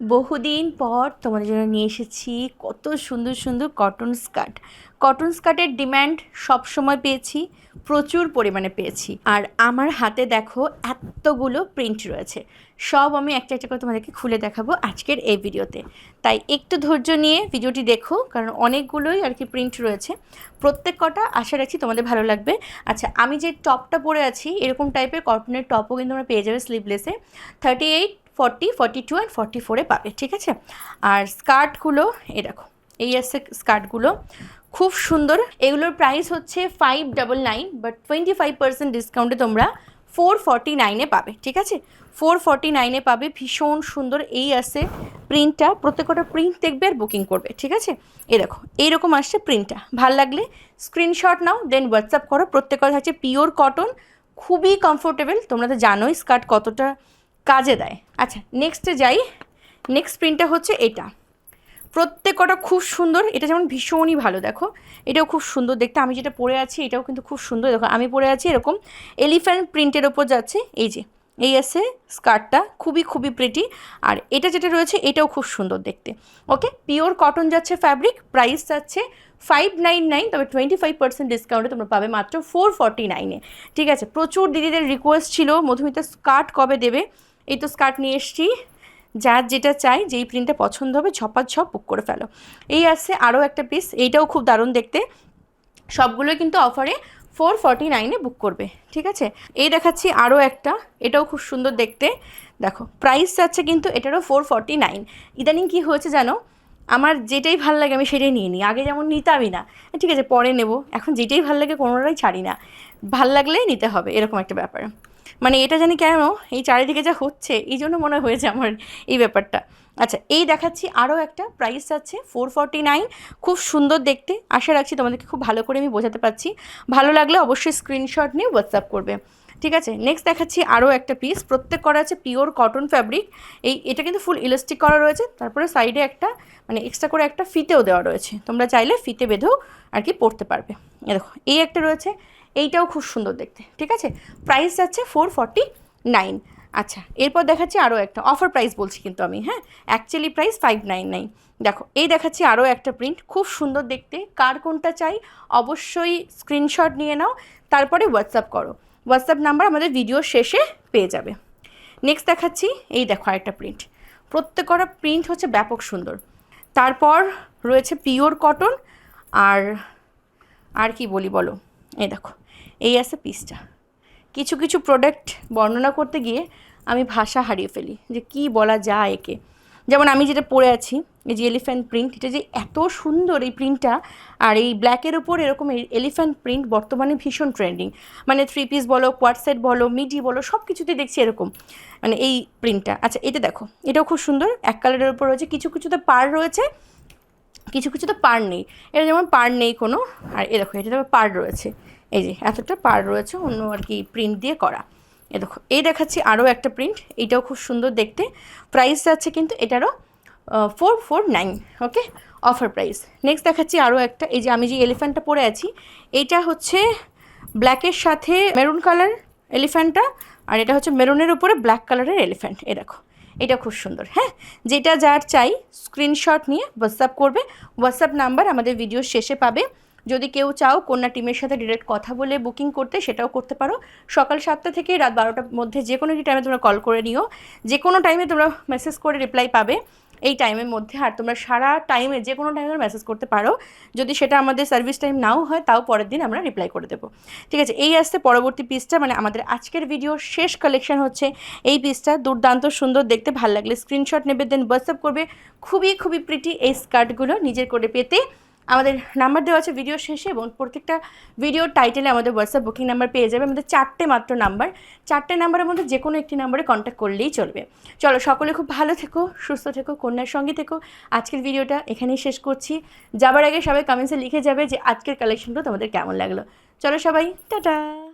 বহুদিন পর তোমাদের জন্য নিয়ে এসেছি কত সুন্দর সুন্দর কটন স্কার্ট কটন স্কার্টের ডিম্যান্ড সবসময় পেয়েছি, প্রচুর পরিমাণে পেয়েছি। আর আমার হাতে দেখো এতগুলো প্রিন্ট রয়েছে। সব আমি একটা একটা করে তোমাদেরকে খুলে দেখাবো আজকের এই ভিডিওতে। তাই একটু ধৈর্য নিয়ে ভিডিওটি দেখো, কারণ অনেকগুলোই আর কি প্রিন্ট রয়েছে। প্রত্যেক কটা আশা রাখছি তোমাদের ভালো লাগবে। আচ্ছা আমি যে টপটা পরে আছি, এরকম টাইপের কটনের টপও কিন্তু তোমরা পেয়ে যাবে স্লিভলেসে thirty eight forty forty two and forty ফোরে পাবে, ঠিক আছে? আর স্কার্টগুলো দেখো, এই আছে স্কার্টগুলো, খুব সুন্দর। এগুলোর প্রাইস হচ্ছে five double nine but twenty five percent ডিসকাউন্টে তোমরা ফোর ফর্টি নাইনে পাবে, ঠিক আছে? ফোর ফর্টি নাইনে পাবে, ভীষণ সুন্দর এই আছে প্রিন্টটা প্রত্যেকটা প্রিন্ট দেখবে আর বুকিং করবে, ঠিক আছে? এই দেখো, এইরকম আসছে প্রিন্টটা ভালো লাগলে স্ক্রিনশট নাও দেন হোয়াটসঅ্যাপ করো। প্রত্যেকটা হচ্ছে পিওর কটন খুবই কমফোর্টেবল তোমরা তো জানোই স্কার্ট কতটা কাজে দেয়। আচ্ছা নেক্সটে যাই। নেক্সট প্রিন্টটা হচ্ছে এটা। প্রত্যেকটা খুব সুন্দর। এটা যেমন ভীষণই ভালো, দেখো। এটাও খুব সুন্দর দেখতে। আমি যেটা পরে আছি, এটাও কিন্তু খুব সুন্দর। দেখো, আমি পরে আছি এরকম। এলিফ্যান্ট প্রিন্টের ওপর যাচ্ছে, এই যে। এই আছে স্কার্টটা, খুবই খুবই প্রিটি আর এটা যেটা রয়েছে, এটাও খুব সুন্দর দেখতে। ওকে? পিওর কটন যাচ্ছে ফ্যাব্রিক প্রাইস যাচ্ছে ফাইভ নাইন নাইন তবে টোয়েন্টি ফাইভ পার্সেন্ট ডিসকাউন্টে তোমরা পাবে মাত্র ফোর ফর্টি নাইনে ঠিক আছে? প্রচুর দিদিদের রিকোয়েস্ট ছিল, মধুমিতা স্কার্ট কবে দেবে? এই তো স্কার্ট নিয়ে এসছি। যার যেটা চাই, যেই প্রিন্টটা পছন্দ হবে ঝপাত ঝপ বুক করে ফেলো। এই আছে আরও একটা পিস এইটাও খুব দারুণ দেখতে। সবগুলোই কিন্তু অফারে ফোর ফর্টি নাইনে বুক করবে, ঠিক আছে? এই দেখাচ্ছি আরও একটা, এটাও খুব সুন্দর দেখতে। দেখো প্রাইস যাচ্ছে কিন্তু এটারও ফোর ফর্টি নাইন ইদানিং কী হয়েছে জানো? আমার যেটাই ভালো লাগে আমি সেটাই নিয়ে নিই। আগে যেমন নিতামই না। ঠিক আছে, পরে নেব। এখন যেটাই ভালো লাগে কোনোটাই ছাড়ি না। ভালো লাগলেই নিতে হবে, এরকম একটা ব্যাপার। মানে এটা জানি কেন এই চারিদিকে যা হচ্ছে, এই জন্য মনে হয়েছে আমার এই ব্যাপারটা। আচ্ছা এই দেখাচ্ছি আরও একটা প্রাইস আছে ফোর ফর্টি নাইন খুব সুন্দর দেখতে। আশা রাখছি তোমাদেরকে খুব ভালো করে আমি বোঝাতে পারছি। ভালো লাগলে অবশ্যই স্ক্রিনশট নিয়ে হোয়াটসঅ্যাপ করবে। ঠিক আছে নেক্সট দেখাচ্ছি আরও একটা পিস প্রত্যেক করা আছে পিওর কটন ফ্যাব্রিক এই, এটা কিন্তু ফুল ইলাস্টিক করা রয়েছে। তারপরে সাইডে একটা মানে এক্সট্রা করে একটা ফিতেও দেওয়া রয়েছে। তোমরা চাইলে ফিতে বেঁধেও আর কি পড়তে পারবে। দেখো, এই একটা রয়েছে। এইটাও খুব সুন্দর দেখতে, ঠিক আছে? প্রাইস যাচ্ছে ফোর ফর্টি নাইন আচ্ছা এরপর দেখাচ্ছি আরও একটা। অফার প্রাইস বলছি কিন্তু আমি হ্যাঁ? Actually price five nine nine দেখো, এই দেখাচ্ছি আরও একটা প্রিন্ট খুব সুন্দর দেখতে। কার কোনটা চাই? অবশ্যই স্ক্রিনশট নিয়ে নাও। তারপরে হোয়াটসঅ্যাপ করো। হোয়াটসঅ্যাপ নাম্বার আমাদের ভিডিও শেষে পেয়ে যাবে। নেক্সট দেখাচ্ছি, এই দেখো আরেকটা প্রিন্ট প্রত্যেক করা প্রিন্ট হচ্ছে ব্যাপক সুন্দর। তারপর রয়েছে পিওর কটন আর আর কি বলি বলো? এই দেখো। এই আছে পিসটা। কিছু কিছু প্রোডাক্ট বর্ণনা করতে গিয়ে আমি ভাষা হারিয়ে ফেলি যে কি বলা যায় একে। যেমন আমি যেটা পরে আছি, এই যে এলিফ্যান্ট প্রিন্ট এটা যে এত সুন্দর এই প্রিন্টটা আর এই ব্ল্যাকের ওপর এরকম এলিফ্যান্ট প্রিন্ট বর্তমানে ভীষণ ট্রেন্ডিং মানে থ্রি পিস বলো কোয়ার সেট বলো মিডি বলো সব কিছুতেই দেখছি এরকম মানে এই প্রিন্টটা আচ্ছা এটা দেখো, এটাও খুব সুন্দর, এক কালারের ওপর রয়েছে, কিছু কিছুতে পার রয়েছে, কিছু কিছু তো পার নেই। এটা যেমন পার নেই কোনো, আর এ দেখো এটা পার রয়েছে। এই যে, এতটা পার রয়েছে, অন্য আর কি প্রিন্ট দিয়ে করা। এ দেখো, এই দেখাচ্ছি আরও একটা প্রিন্ট এইটাও খুব সুন্দর দেখতে। প্রাইস যাচ্ছে কিন্তু এটারও four four nine okay offer price next দেখাচ্ছি আরও একটা, এই যে আমি যে এলিফ্যান্টটা পরে আছি, এইটা হচ্ছে ব্ল্যাকের সাথে মেরুন কালার এলিফ্যান্টটা আর এটা হচ্ছে মেরুনের উপরে ব্ল্যাক কালারের এলিফ্যান্ট এ দেখো, এটা খুব সুন্দর হ্যাঁ? যেটা যার চাই স্ক্রিনশট নিয়ে হোয়াটসঅ্যাপ করবে। হোয়াটসঅ্যাপ নাম্বার আমাদের ভিডিওর শেষে পাবে। যদি কেউ চাও কন্যা টিমের সাথে ডিরেক্ট কথা বলে বুকিং করতে, সেটাও করতে পারো। সকাল সাতটা থেকে রাত বারোটার মধ্যে যে কোনো একটি টাইমে তোমরা কল করে নিও। যে কোনো টাইমে তোমরা মেসেজ করে রিপ্লাই পাবে এই টাইমের মধ্যে। আর তোমরা সারা টাইমে যে কোনো টাইমে মেসেজ করতে পারো। যদি সেটা আমাদের সার্ভিস টাইম নাও হয়, তাও পরের দিন আমরা রিপ্লাই করে দেবো। ঠিক আছে, এই আসতে পরবর্তী পিসটা মানে আমাদের আজকের ভিডিও শেষ কালেকশন হচ্ছে এই পিসটা দুর্দান্ত সুন্দর, দেখতে ভালো লাগলে স্ক্রিনশট নেবে দেন হোয়াটসঅ্যাপ করবে। খুবই খুবই প্রিটি এই স্কার্টগুলো নিজের করে পেতে। আমাদের নাম্বার দেওয়া আছে ভিডিও শেষে এবং প্রত্যেকটা ভিডিও টাইটেলে আমাদের হোয়াটসঅ্যাপ বুকিং নাম্বার পেয়ে যাবে। আমাদের চারটে মাত্র নাম্বার চারটে নাম্বারের মধ্যে যে কোনো একটি নাম্বারে কন্ট্যাক্ট করলেই চলবে। চলো, সকলে খুব ভালো থেকো, সুস্থ থেকো, কন্যার সঙ্গে থেকো। আজকের ভিডিওটা এখানেই শেষ করছি। যাবার আগে সবাই কমেন্টসে লিখে যাবে যে আজকের কালেকশনটা তোমাদের কেমন লাগল। চলো সবাই, টাটা!